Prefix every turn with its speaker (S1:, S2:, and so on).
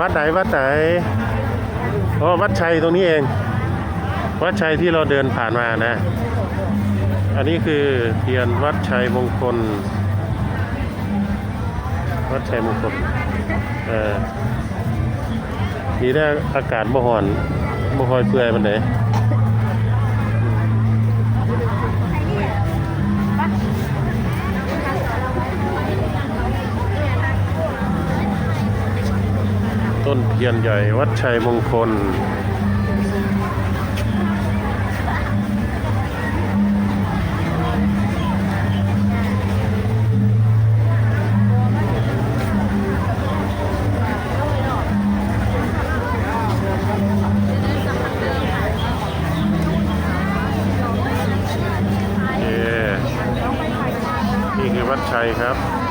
S1: วัดไหนวัดไหนอ๋อวัดชัยตรงนี้เอง วัดชัยที่เราเดินผ่านมานะ อันนี้คือเทียนวัดชัยมงคล วัดชัยมงคลเออมีได้อากาศบ่หอนบ่หอยเปื่อยมันไหน ต้นเทียนใหญ่วัดชัยมงคลเย้นี่คือวัดชัยครับ